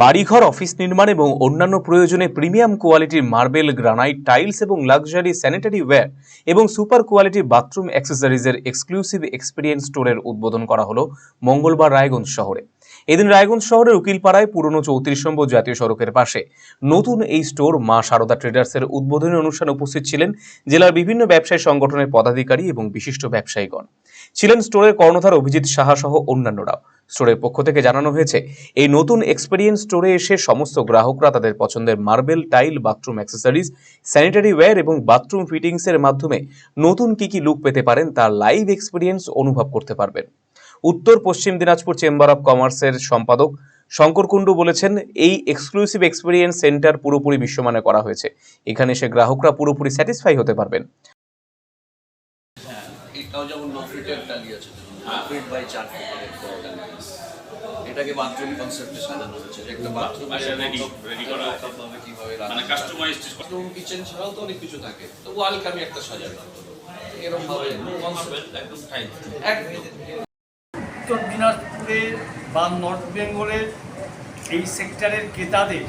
বাড়িঘর, অফিস নির্মাণ এবং অন্যান্য প্রয়োজনে প্রিমিয়াম কোয়ালিটির মার্বেল, গ্রানাইট, টাইলস এবং লাক্সারি স্যানিটারি ওয়্যার এবং সুপার কোয়ালিটি বাথরুম অ্যাক্সেসারিজের এক্সক্লুসিভ এক্সপিরিয়েন্স স্টোরের উদ্বোধন করা হলো মঙ্গলবার রায়গঞ্জ শহরে। এদিন রায়গঞ্জ শহরের উকিলপাড়ায় পুরনো চৌত্রিশ নম্বর জাতীয় সড়কের পাশে নতুন এই স্টোর মা সারদা ট্রেডার্সের উদ্বোধনী অনুষ্ঠানে উপস্থিত ছিলেন জেলার বিভিন্ন ব্যবসায়ী সংগঠনের পদাধিকারী এবং বিশিষ্ট ব্যবসায়ীগণ। ছিলেন স্টোরের কর্ণধার অভিজিৎ সাহা সহ অন্যান্যরাও। স্টোরের পক্ষ থেকে জানানো হয়েছে, এই নতুন এক্সপেরিয়েন্স স্টোরে এসে সমস্ত গ্রাহকরা তাদের পছন্দের marble tile bathroom accessories sanitary ware এবং বাথরুম ফিটিংস এর মাধ্যমে নতুন কি কি লুক পেতে পারেন তার লাইভ এক্সপেরিয়েন্স অনুভব করতে পারবেন। উত্তর পশ্চিম দিনাজপুর চেম্বার অব কমার্সের সম্পাদক শঙ্কর কুণ্ডু বলেছেন এই এক্সক্লুসিভ এক্সপিরিয়েন্স সেন্টার পুরোপুরি বিশ্বমানে করা হয়েছে। এখানে এসে গ্রাহকরা পুরোপুরি স্যাটিসফাই হতে পারবেন। হ্যাঁ এটাও যেমন টালি আছে বাই চার। এটাকে বাথরুম কনসেপ্টে সাজানো হয়েছে একটা বাথরুম করা আছে। কীভাবে মানে কাস্টমাইজড বাথরুম কিচেন ছাড়াও তো অনেক কিছু থাকে। তো ওয়ালকে আমি একটা সাজানো এরকম ভাবে একদম। উত্তর দিনাজপুরে বা নর্থ বেঙ্গলের এই সেক্টরের ক্রেতাদের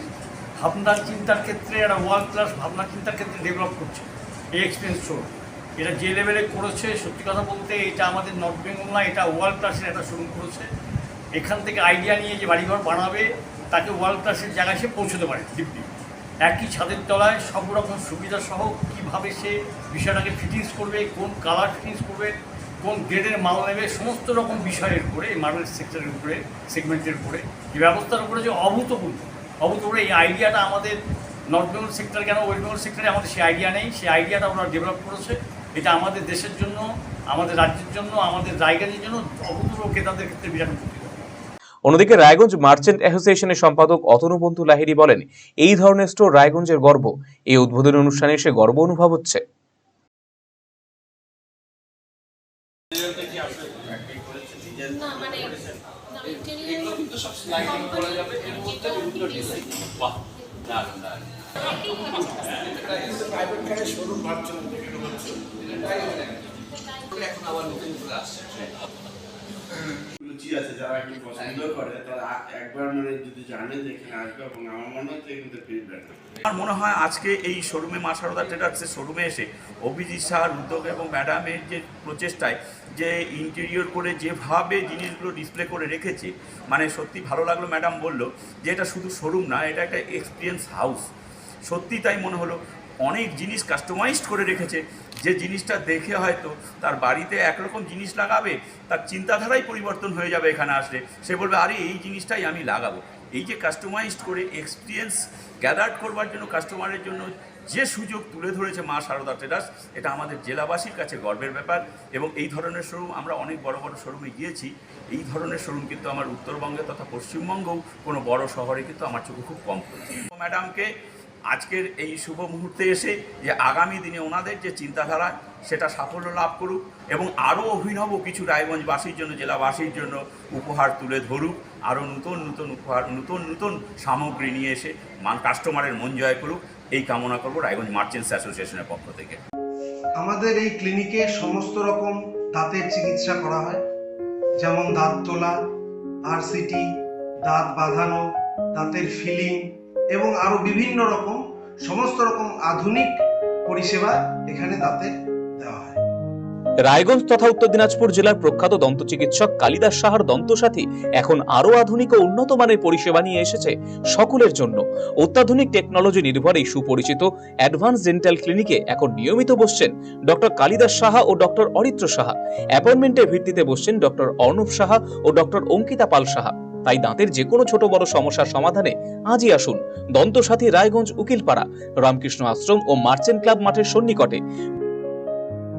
ভাবনা চিন্তার ক্ষেত্রে একটা ওয়ার্ল্ড ক্লাস ভাবনা চিন্তার ক্ষেত্রে ডেভেলপ করছে। এই এক্সপেন্স শো এটা যে লেভেলে করেছে, সত্যি কথা বলতে এটা আমাদের নর্থ বেঙ্গল না, এটা ওয়ার্ল্ড ক্লাসের একটা শুরু করেছে। এখান থেকে আইডিয়া নিয়ে যে বাড়িঘর বানাবে, তাকে ওয়ার্ল্ড ক্লাসের জায়গায় সে পৌঁছতে পারে ডিপলি একই ছাদের তলায় সব রকম সুবিধাসহ কীভাবে সে বিষয়টাকে ফিটিংস করবে, কোন কালার ফিটিংস করবে কোন গ্রেডের মাল নেবে, সমস্ত রকম বিষয়ের উপরে, এই মার্বেল সেক্টরের উপরে সেগমেন্টের উপরে, এই ব্যবস্থার উপরে যে অভূতপূর্ব অভূতপূর্ব, এই আইডিয়াটা আমাদের নর্থ বেঙ্গল সেক্টর কেন ওয়েস্ট বেঙ্গল সেক্টরে আমাদের সেই আইডিয়া নেই, সেই আইডিয়াটা ওরা ডেভেলপ করেছে। এটা আমাদের দেশের জন্য, আমাদের রাজ্যের জন্য, আমাদের জায়গাদের জন্য অভূতপূর্ব ক্রেতাদের ক্ষেত্রে বিরাট অন্যদিকে রায়গঞ্জ মার্চেন্ট অ্যাসোসিয়েশনের সম্পাদক অতনুবন্ধু লাহিড়ী বলেন, এই ধরনের স্টোর রায়গঞ্জের গর্ব। এই উদ্বোধনী অনুষ্ঠানে এসে গর্ব অনুভব হচ্ছে। না মানে এগুলো কিন্তু সব স্লাইডিং করা যাবে এর মধ্যে বিভিন্ন ডিজাইন বাহ দারুণ দারুণ এখন আবার নতুন করে আসছে। রুচি আছে যারা একটু পছন্দ করে, তারা একবার মানে যদি জানে যে এখানে আসবে এবং আমার মনে হচ্ছে এখানে না। আমার মনে হয় আজকে এই শোরুমে মা সারদা ট্রেডার্সের শোরুমে এসে অভিজিৎ শাহর উদ্যোগ এবং ম্যাডামের যে প্রচেষ্টায় যে ইন্টেরিয়র করে যেভাবে জিনিসগুলো ডিসপ্লে করে রেখেছে মানে সত্যি ভালো লাগল, ম্যাডাম বলল যে এটা শুধু শোরুম না, এটা একটা এক্সপিরিয়েন্স হাউস সত্যি তাই মনে হলো, অনেক জিনিস কাস্টমাইজড করে রেখেছে যে জিনিসটা দেখে হয়তো তার বাড়িতে একরকম জিনিস লাগাবে, তার চিন্তাধারাই পরিবর্তন হয়ে যাবে এখানে আসলে। সে বলবে, আরে, এই জিনিসটাই আমি লাগাবো। এই যে কাস্টমাইজড করে এক্সপিরিয়েন্স গ্যাদার্ড করবার জন্য কাস্টমারের জন্য যে সুযোগ তুলে ধরেছে মা সারদা ট্রেডার্স এটা আমাদের জেলাবাসীর কাছে গর্বের ব্যাপার। এবং এই ধরনের শোরুম আমরা অনেক বড় বড় শোরুমে গিয়েছি। এই ধরনের শোরুম কিন্তু আমার উত্তরবঙ্গে তথা পশ্চিমবঙ্গেও কোনো বড় শহরে কিন্তু আমার চোখে খুব কম ম্যাডামকে আজকের এই শুভ মুহূর্তে এসে যে আগামী দিনে ওনাদের যে চিন্তাধারা, সেটা সাফল্য লাভ করুক এবং আরও অভিনব কিছু রায়গঞ্জবাসীর জন্য, জেলাবাসীর জন্য উপহার তুলে ধরুক, আরও নতুন নতুন উপহার, নতুন নতুন সামগ্রী নিয়ে এসে মান, কাস্টমারের মন জয় করুক, এই কামনা করব রায়গঞ্জ মার্চেন্টস অ্যাসোসিয়েশনের পক্ষ থেকে। আমাদের এই ক্লিনিকে সমস্ত রকম দাঁতের চিকিৎসা করা হয়, যেমন দাঁত তোলা, আরসিটি, দাঁত বাঁধানো, দাঁতের ফিলিং এবং আরও বিভিন্ন রকম, সমস্ত রকম আধুনিক পরিষেবা এখানে দাঁতের দেওয়া হয়। রায়গঞ্জ তথা উত্তর দিনাজপুর জেলার প্রখ্যাত দন্ত চিকিৎসক কালিদাস সাহার দন্তসাথী এখন আরও আধুনিক ও উন্নত মানের পরিষেবা নিয়ে এসেছে সকলের জন্য। অত্যাধুনিক টেকনোলজি নির্ভর এই সুপরিচিত অ্যাডভান্স ডেন্টাল ক্লিনিকে এখন নিয়মিত বসছেন ডক্টর কালিদাস সাহা ও ডক্টর অরিত্র সাহা। অ্যাপয়েন্টমেন্টের ভিত্তিতে বসছেন ডক্টর অর্ণব সাহা ও ডক্টর অঙ্কিতা পাল সাহা। তাই দাঁতের যে কোনো ছোট বড় সমস্যার সমাধানে আজই আসুন। দন্তসাথী রায়গঞ্জ উকিলপাড়া, রামকৃষ্ণ আশ্রম ও মার্চেন্ট ক্লাব মাঠের সন্নিকটে।